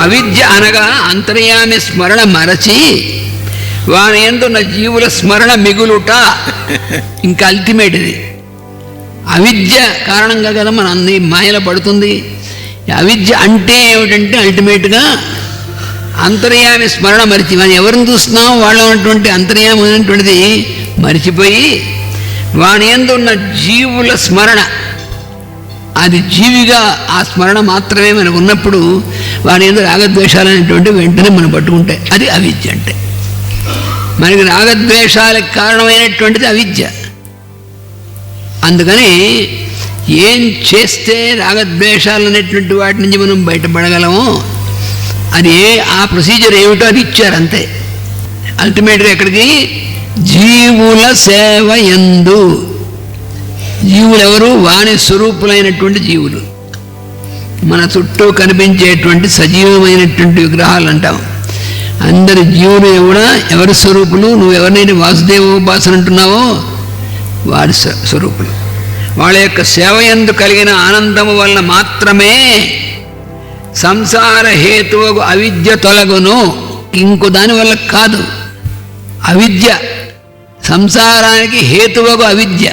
అవిద్య అనగా అంతర్యామి స్మరణ మరచి వాని ఎందున్న జీవుల స్మరణ మిగులుట ఇంకా అల్టిమేట్ ఇది. అవిద్య కారణంగా కదా మన అన్ని మాయల పడుతుంది. అవిద్య అంటే ఏమిటంటే అల్టిమేట్గా అంతర్యామి స్మరణ మరిచి మనం ఎవరిని చూస్తున్నాం వాళ్ళ ఉన్నటువంటి అంతర్యామి అనేటువంటిది మరిచిపోయి వాని ఎందు ఉన్న జీవుల స్మరణ అది జీవిగా ఆ స్మరణ మాత్రమే మనకు ఉన్నప్పుడు వారి ఎందు రాగద్వేషాలు అనేటువంటి వెంటనే మనం పట్టుకుంటాయి. అది అవిద్య అంటే. మనకి రాగద్వేషాలకు కారణమైనటువంటిది అవిద్య. అందుకని ఏం చేస్తే రాగద్వేషాలు అనేటువంటి వాటి నుంచి మనం బయటపడగలమో అది ఏ ఆ ప్రొసీజర్ ఏమిటో అది ఇచ్చారు అంతే. అల్టిమేట్గా ఎక్కడికి? జీవుల సేవ ఎందు జీవులు ఎవరు వాణి స్వరూపులైనటువంటి జీవులు. మన చుట్టూ కనిపించేటువంటి సజీవమైనటువంటి విగ్రహాలు అంటాం అందరి జీవులు కూడా ఎవరి స్వరూపులు నువ్వు వాసుదేవ ఉపాసన అంటున్నావో వారి స్వ- స్వరూపులు. వాళ్ళ యొక్క సేవ ఎందు కలిగిన ఆనందము వలన మాత్రమే సంసార హేతువు అవిద్య తొలగును. ఇంకో దానివల్ల కాదు. అవిద్య సంసారానికి హేతువగు అవిద్య.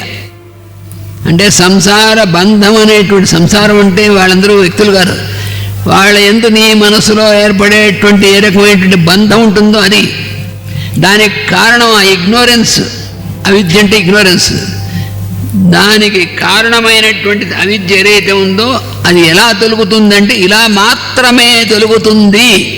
అంటే సంసార బంధం అనేటువంటి సంసారం అంటే వాళ్ళందరూ వ్యక్తులు కాదు. వాళ్ళ ఎందు నీ మనసులో ఏర్పడేటువంటి ఏ రకమైనటువంటి బంధం ఉంటుందో అది. దానికి కారణం ఆ ఇగ్నోరెన్స్. అవిద్య అంటే ఇగ్నోరెన్స్. దానికి కారణమైనటువంటి అవిద్య ఏదైతే ఉందో అది ఎలా తొలుగుతుందంటే ఇలా మాత్రమే తొలుగుతుంది.